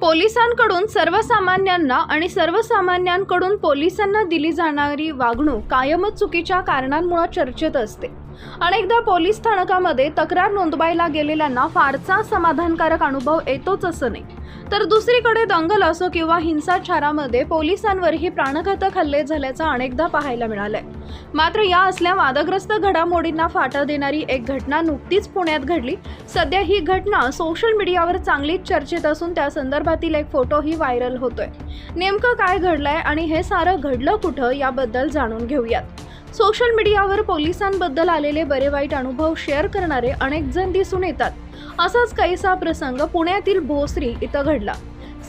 पोलिसांकडून सर्वसामान्यांना आणि सर्वसामान्यांकडून पोलिसांना दिली जाणारी वागणूक कायमच चुकीच्या कारणांमुळे चर्चेत असते. अनेकदा पोलीस स्थानकामध्ये तक्रार नोंदवायला गेलेल्यांना फारसा समाधानकारक अनुभव येतोच असं नाही. तर दुसरीकडे दंगल असो किंवा हिंसाचारामध्ये पोलिसांवरही प्राणघातक हल्ले झाल्याचं अनेकदा पाहायला मिळालंय. मात्र या असल्या वादग्रस्त घडामोडींना फाटा देणारी एक घटना नुकतीच पुण्यात घडली. सध्या ही घटना सोशल मीडियावर चांगलीच चर्चेत असून त्या संदर्भातील एक फोटोही व्हायरल होतोय. नेमकं काय घडलंय आणि हे सारं घडलं कुठं याबद्दल जाणून घेऊयात. सोशल मीडियावर पोलिसांबद्दल आलेले बरे वाईट अनुभव शेअर करणारे अनेक जण दिसून येतात. असाच काहीसा प्रसंग पुण्यातील भोसरी इथं घडला.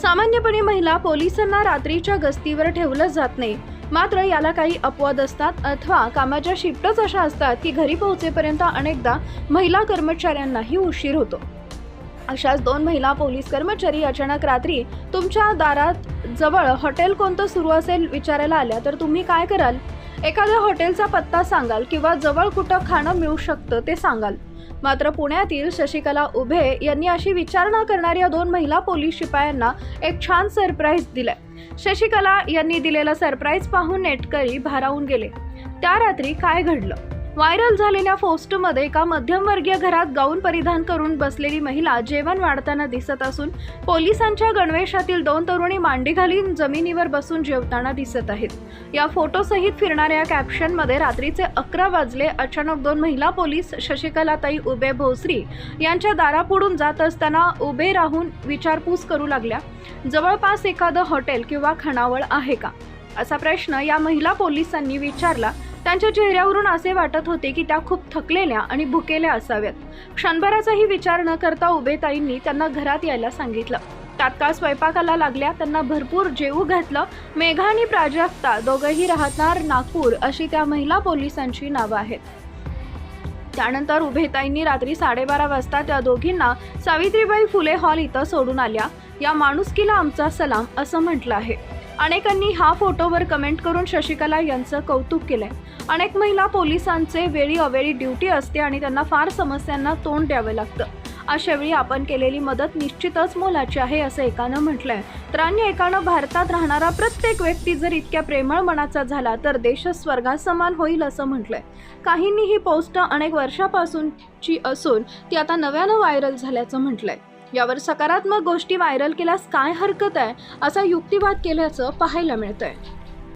सामान्यपणे महिला पोलिसांना रात्रीच्या गस्तीवर ठेवलं जात नाही. मात्र याला काही अपवाद असतात अथवा कामाच्या शिफ्टच अशा असतात की घरी पोहोचेपर्यंत अनेकदा महिला कर्मचाऱ्यांनाही उशीर होतो. अशाच दोन महिला पोलीस कर्मचारी अचानक रात्री तुमच्या दारात जवळ हॉटेल कोणतं सुरू असेल विचारायला आल्या तर तुम्ही काय कराल? एखाद्या हॉटेलचा पत्ता सांगाल किंवा जवळ कुठं खाणं मिळू शकतं ते सांगाल. मात्र पुण्यातील शशिकला उभे यांनी अशी विचारणा करणाऱ्या दोन महिला पोलीस शिपायांना एक छान सरप्राईज दिलाय. शशिकला यांनी दिलेला सरप्राईज पाहून नेटकरी भारावून गेले. त्या रात्री काय घडलं? व्हायरल झालेल्या पोस्टमध्ये एका मध्यमवर्गीय घरात गाऊन परिधान करून बसलेली महिला जेवण वाढताना दिसत असून पोलिसांच्या गणवेशातील दोन तरुणी मांडी घालून जमिनीवर बसून जेवताना दिसत आहेत. या फोटोसहित फिरणाऱ्या कॅप्शनमध्ये रात्रीचे अकरा वाजले अचानक दोन महिला पोलीस शशिकलाताई उबे भोसरी यांच्या दारापुढून जात असताना उभे राहून विचारपूस करू लागल्या जवळपास एखादं हॉटेल किंवा खणावळ आहे का? असा प्रश्न या महिला पोलिसांनी विचारला. त्यांच्या चेहऱ्यावरून असे वाटत होते की त्या खूप थकलेल्या आणि भुकेल्या असाव्यात. क्षणभराचाही विचार न करता उभेताईंनी त्यांना घरात यायला सांगितलं. तात्काळ स्वयंपाकाला लागल्या त्यांना भरपूर जेवू घातलं. मेघा आणि प्राजक्ता दोघंही राहणार नागपूर अशी त्या महिला पोलिसांची नावं आहेत. त्यानंतर उभेताईंनी रात्री साडेबारा वाजता त्या दोघींना सावित्रीबाई फुले हॉल इथं सोडून आल्या. या माणुसकीला आमचा सलाम असं म्हटलं आहे. अनेकांनी हा फोटोवर कमेंट करून शशिकला यांचं कौतुक केलंय. अनेक महिला पोलिसांचे वेळी अवेळी ड्युटी असते आणि त्यांना फार समस्यांना तोंड द्यावं लागतं. अशावेळी आपण केलेली मदत निश्चितच मोलाची आहे असं एकानं म्हटलंय. तर अन्य एकानं भारतात राहणारा प्रत्येक व्यक्ती जर इतक्या प्रेमळ मनाचा झाला तर देश स्वर्गासमान होईल असं म्हटलंय. काहींनी ही पोस्ट अनेक वर्षापासूनची असून ती आता नव्यानं व्हायरल झाल्याचं म्हटलंय. यावर सकारात्मक गोष्टी व्हायरल केल्यास काय हरकत आहे असा युक्तिवाद केल्याचं पाहायला मिळतंय.